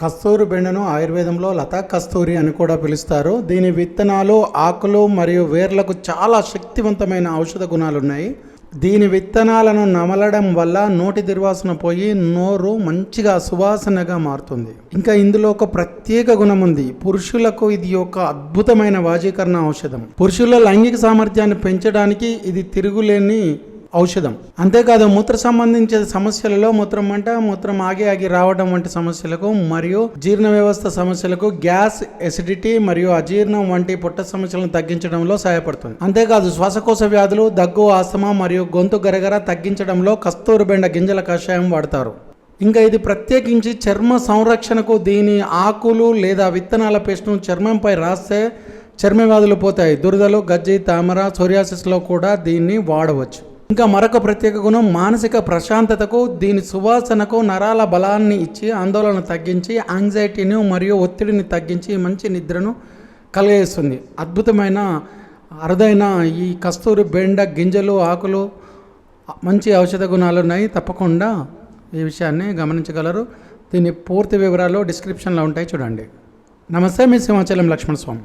కస్తూరి బెండను ఆయుర్వేదంలో లతా కస్తూరి అని కూడా పిలుస్తారు. దీని విత్తనాలు ఆకులు మరియు వేర్లకు చాలా శక్తివంతమైన ఔషధ గుణాలు ఉన్నాయి దీని విత్తనాలను నమలడం వల్ల నోటి దుర్వాసన పోయి నోరు మంచిగా సువాసనగా మారుతుంది. ఇంకా ఇందులో ఒక ప్రత్యేక గుణం ఉంది. పురుషులకు ఇది ఒక అద్భుతమైన వాజీకరణ ఔషధం. పురుషుల లైంగిక సామర్థ్యాన్ని పెంచడానికి ఇది తిరుగులేని ఔషధం. అంతేకాదు మూత్ర సంబంధించిన సమస్యలలో మూత్రం మంట మూత్రం ఆగి ఆగి రావడం వంటి సమస్యలకు మరియు జీర్ణ వ్యవస్థ సమస్యలకు గ్యాస్ ఎసిడిటీ మరియు అజీర్ణం వంటి పొట్ట సమస్యలను తగ్గించడంలో సహాయపడుతుంది. అంతేకాదు శ్వాసకోశ వ్యాధులు దగ్గు ఆస్తమా మరియు గొంతు గరగర తగ్గించడంలో కస్తూరు బెండ గింజల కషాయం వాడతారు. ఇంకా ఇది ప్రత్యేకించి చర్మ సంరక్షణకు దీని ఆకులు లేదా విత్తనాల పేస్ట్ను చర్మంపై రాస్తే చర్మ వ్యాధులు పోతాయి. దురదలు గజ్జి తామర సోరియాసిస్లో కూడా దీన్ని వాడవచ్చు. ఇంకా మరొక ప్రత్యేక గుణం మానసిక ప్రశాంతతకు దీని సువాసనకు నరాల బలాన్ని ఇచ్చి ఆందోళన తగ్గించి యాంగ్జైటీని మరియు ఒత్తిడిని తగ్గించి మంచి నిద్రను కలిగేస్తుంది. అద్భుతమైన అరుదైన ఈ కస్తూరి బెండ గింజలు ఆకులు మంచి ఔషధ గుణాలు ఉన్నాయి. తప్పకుండా ఈ విషయాన్ని గమనించగలరు. దీని పూర్తి వివరాలు డిస్క్రిప్షన్లో ఉంటాయి. చూడండి. నమస్తే మీ సింహాచలం లక్ష్మణ స్వామి